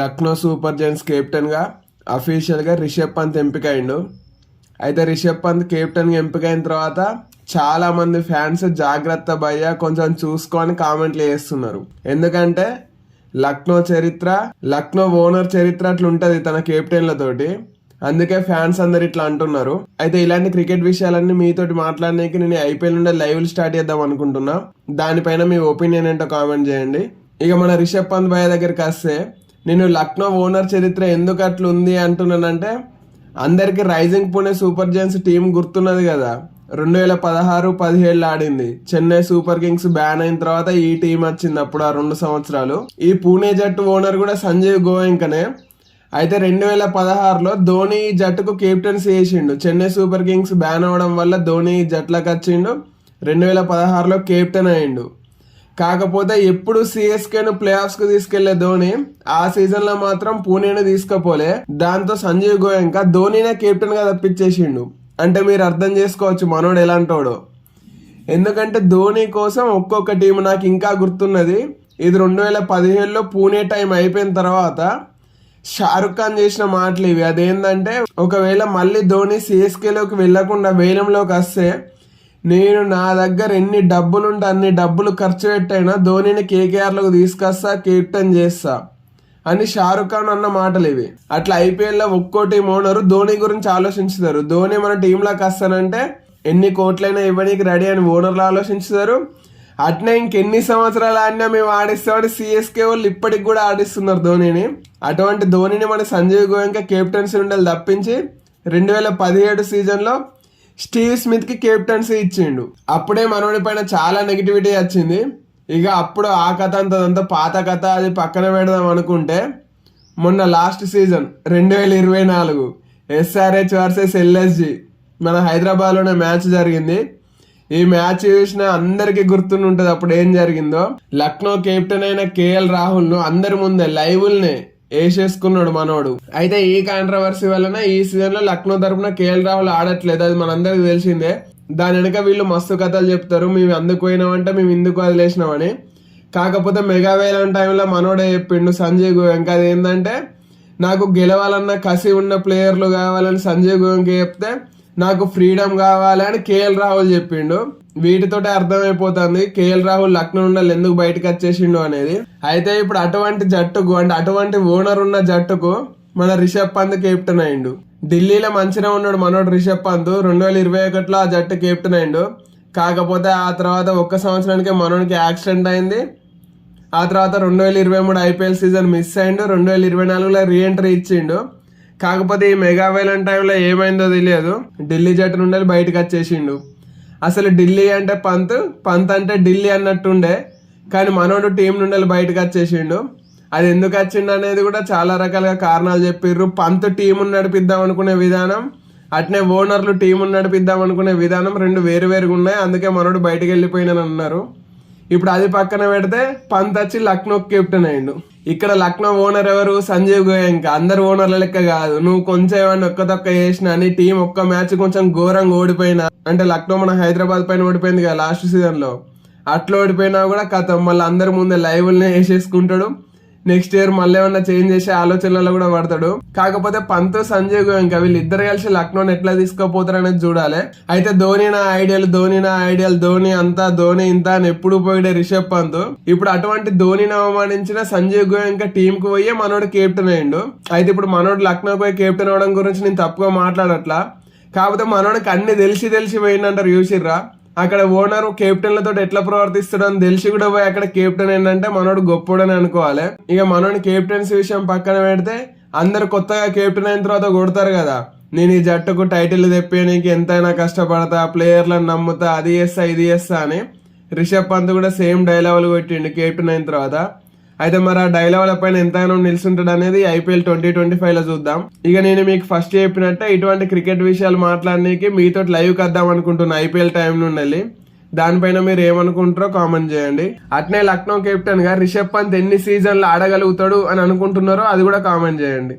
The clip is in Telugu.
లక్నో సూపర్ జైన్స్ కెప్టెన్గా అఫీషియల్గా రిషబ్ పంత్ ఎంపిక అయిండు అయితే రిషబ్ పంత్ కెప్టెన్గా ఎంపికైన తర్వాత చాలామంది ఫ్యాన్స్ జాగ్రత్త భయ్య కొంచెం చూసుకొని కామెంట్లు చేస్తున్నారు. ఎందుకంటే లక్నో చరిత్ర లక్నో ఓనర్ చరిత్ర అట్లా ఉంటుంది తన కెప్టెన్లతోటి అందుకే ఫ్యాన్స్ అందరు ఇట్లా అంటున్నారు. అయితే ఇలాంటి క్రికెట్ విషయాలన్నీ మీతోటి మాట్లాడడానికి నేను ఐపీఎల్ నుండి లైవ్ స్టార్ట్ చేద్దాం అనుకుంటున్నా. దానిపైన మీ ఒపీనియన్ ఏంటో కామెంట్ చేయండి. ఇక మన రిషబ్ పంత్ భయ్య దగ్గరికి వస్తే నేను లక్నో ఓనర్ చరిత్ర ఎందుకు అట్లా ఉంది అంటున్నానంటే అందరికీ rising Pune super Jains team గుర్తున్నది కదా. రెండు వేల పదహారు పదిహేళ్ళు ఆడింది. చెన్నై సూపర్ కింగ్స్ బ్యాన్ అయిన తర్వాత ఈ టీం వచ్చింది అప్పుడు ఆ రెండు సంవత్సరాలు. ఈ పూణే జట్టు ఓనర్ కూడా సంజీవ్ గోయంకనే. అయితే రెండు వేల పదహారులో ధోని జట్టుకు కెప్టెన్సీ చేసిండు చెన్నై సూపర్ కింగ్స్ బ్యాన్ అవ్వడం వల్ల ధోని జట్లకు వచ్చిండు. రెండు వేల పదహారులో కెప్టెన్ అయిండు. కాకపోతే ఎప్పుడు సిఎస్కేను ప్లే ఆఫ్స్కు తీసుకెళ్ళే ధోని ఆ సీజన్లో మాత్రం పూణేను తీసుకపోలే. దాంతో సంజీవ్ గోయంక ధోనినే కెప్టెన్గా తప్పించేసిండు. అంటే మీరు అర్థం చేసుకోవచ్చు మనోడు ఎలాంటోడో. ఎందుకంటే ధోని కోసం ఒక్కొక్క టీం నాకు ఇంకా గుర్తున్నది. ఇది రెండు వేల పదిహేడులో పూణే టైం అయిపోయిన తర్వాత షారుఖ్ ఖాన్ చేసిన మాటలు ఇవి. అదేంటంటే ఒకవేళ మళ్ళీ ధోని సిఎస్కేలోకి వెళ్ళకుండా వేలంలోకి వస్తే నేను నా దగ్గర ఎన్ని డబ్బులుంటే అన్ని డబ్బులు ఖర్చు పెట్టైనా ధోనిని కేకేఆర్లకు తీసుకొస్తా కెప్టెన్ చేస్తా అని షారుఖ్ ఖాన్ అన్న మాటలు ఇవి. అట్లా ఐపీఎల్లో ఒక్కో టీం ఓనరు ధోని గురించి ఆలోచించుతారు. ధోని మన టీంలోకి వస్తానంటే ఎన్ని కోట్లైనా ఇవ్వడానికి రెడీ అని ఓనర్లు ఆలోచించుతారు. అట్నే ఇంకెన్ని సంవత్సరాలు ఆడినా మేము ఆడిస్తామని సిఎస్కే వాళ్ళు ఇప్పటికి కూడా ఆడిస్తున్నారు ధోనిని. అటువంటి ధోనిని మన సంజయ్ గోయంక కెప్టెన్సీ ఉండాలి తప్పించి రెండు వేల పదిహేడు సీజన్లో స్టీవ్ స్మిత్కి కెప్టెన్సీ ఇచ్చిండు. అప్పుడే మనోడి పైన చాలా నెగిటివిటీ వచ్చింది. ఇక అప్పుడు ఆ కథ అంతదంతా పాత కథ అది పక్కన పెడదాం అనుకుంటే మొన్న లాస్ట్ సీజన్ రెండు వేల ఇరవై నాలుగు ఎస్ఆర్హెచ్ వర్సెస్ ఎల్ఎస్జి మన హైదరాబాద్లోనే మ్యాచ్ జరిగింది. ఈ మ్యాచ్ చూసిన అందరికీ గుర్తుండి ఉంటుంది అప్పుడు ఏం జరిగిందో. లక్నో కెప్టెన్ అయిన కేఎల్ రాహుల్ను అందరి ముందే లైవ్ల్నే వేసేసుకున్నాడు మనోడు. అయితే ఈ కాంట్రవర్సీ వలన ఈ సీజన్లో లక్నో తరపున కేఎల్ రాహుల్ ఆడట్లేదు అది మనందరికి తెలిసిందే. దాని వెనుక వీళ్ళు మస్తు కథలు చెప్తారు మేము అందుకు పోయినామంటే మేము ఇందుకు వదిలేసినామని. కాకపోతే మెగా వేలం టైంలో మనోడే చెప్పిండు సంజయ్ గోయంక. అది ఏంటంటే నాకు గెలవాలన్న కసి ఉన్న ప్లేయర్లు కావాలని సంజయ్ గోయంక చెప్తే నాకు ఫ్రీడమ్ కావాలి అని కేఎల్ రాహుల్ చెప్పిండు. వీటితోటే అర్థమైపోతుంది. కేఎల్ రాహుల్ లక్నో ఉండాలి ఎందుకు బయటకు వచ్చేసిండు అనేది. అయితే ఇప్పుడు అటువంటి జట్టుకు అంటే అటువంటి ఓనర్ ఉన్న జట్టుకు మన రిషబ్ పంత్ కెప్టెన్ అయిండు. ఢిల్లీలో మంచిగా ఉన్నాడు మనోడు రిషబ్ పంత్. రెండు వేల ఇరవై ఒకటిలో ఆ జట్టు కెప్టెన్ అయిండు. కాకపోతే ఆ తర్వాత ఒక్క సంవత్సరానికి మనోడికి యాక్సిడెంట్ అయింది. ఆ తర్వాత రెండు వేల ఇరవై మూడు ఐపీఎల్ సీజన్ మిస్ అయిండు. రెండు వేల ఇరవై నాలుగులో రీఎంట్రీ ఇచ్చిండు. కాకపోతే ఈ మెగా వేలన్ టైంలో ఏమైందో తెలియదు. ఢిల్లీ జట్టు నుండి బయటకు వచ్చేసిండు. అసలు ఢిల్లీ అంటే పంత్ పంత్ అంటే ఢిల్లీ అన్నట్టుండే కానీ మనోడు టీం నుండి బయటకు వచ్చేసిండు. అది ఎందుకు వచ్చిండు అనేది కూడా చాలా రకాలుగా కారణాలు చెప్పిర్రు. పంత్ టీమును నడిపిద్దాం అనుకునే విధానం అట్నే ఓనర్లు టీమును నడిపిద్దాం అనుకునే విధానం రెండు వేరు వేరుగా ఉన్నాయి. అందుకే మనోడు బయటకు వెళ్ళిపోయినని అన్నారు. ఇప్పుడు అది పక్కన పెడితే పంత్ వచ్చి లక్నో కెప్టెన్ అయిండు. ఇక్కడ లక్నో ఓనర్ ఎవరు? సంజీవ్ గోయంక అందరు ఓనర్ల లెక్క కాదు. నువ్వు కొంచెం ఏమన్నా ఒక్క తొక్క చేసిన అని టీం ఒక్క మ్యాచ్ కొంచెం ఘోరంగా ఓడిపోయినా అంటే లక్నో మన హైదరాబాద్ పైన ఓడిపోయింది కదా లాస్ట్ సీజన్లో అట్లా ఓడిపోయినా కూడా కథ మళ్ళీ అందరి ముందే లైవ్లనే వేసేసుకుంటాడు. నెక్స్ట్ ఇయర్ మళ్ళీ ఏమన్నా చేంజ్ చేసే ఆలోచనలలో కూడా పడతాడు. కాకపోతే పంత్ సంజయ్ గోయంక వీళ్ళిద్దరు కలిసి లక్నోని ఎట్లా తీసుకోపోతారు అనేది చూడాలి. అయితే ధోని నా ఐడియల్ ధోని నా ఐడియల్ ధోని అంతా ధోని ఇంత అని ఎప్పుడు పోయిడే రిషబ్ పంత్. ఇప్పుడు అటువంటి ధోనిని అవమానించిన సంజయ్ గోయంక టీం కు పోయి మనోడు కెప్టెన్ అయ్యిండు. అయితే ఇప్పుడు మనోడు లక్నో పోయి కెప్టెన్ అవడం గురించి నేను తప్పుగా మాట్లాడట్లా. కాకపోతే మనోడికి అన్ని తెలిసి తెలిసి పోయిందంటారు చూసిర్రా? అక్కడ ఓనర్ కెప్టెన్లతో ఎట్లా ప్రవర్తిస్తాడు అని తెలిసి కూడా పోయి అక్కడ కెప్టెన్ ఏంటంటే మనోడు గొప్పోడని అనుకోవాలి. ఇక మనోడి కెప్టెన్స్ విషయం పక్కన పెడితే అందరు కొత్తగా కెప్టెన్ అయిన తర్వాత కొడతారు కదా. నేను ఈ జట్టుకు టైటిల్ తెప్పేయడానికి ఎంతైనా కష్టపడతా ప్లేయర్లను నమ్ముతా అది చేస్తా ఇది చేస్తా అని రిషబ్ పంత్ కూడా సేమ్ డైలాగులు కొట్టిండు కెప్టెన్ అయిన తర్వాత. అయితే మరి ఆ డైలాగుల పైన ఎంతైనా నిలుచుంటాడు అనేది ఐపీఎల్ ట్వంటీ ట్వంటీ ఫైవ్లో చూద్దాం. ఇక నేను మీకు ఫస్ట్ చెప్పినట్టే ఇటువంటి క్రికెట్ విషయాలు మాట్లాడడానికి మీతో లైవ్ కద్దాం అనుకుంటున్నా ఐపీఎల్ టైం నుండి దానిపైన మీరు ఏమనుకుంటారో కామెంట్ చేయండి. అట్నే లక్నో కెప్టెన్గా రిషబ్ పంత్ ఎన్ని సీజన్లు ఆడగలుగుతాడు అని అనుకుంటున్నారో అది కూడా కామెంట్ చేయండి.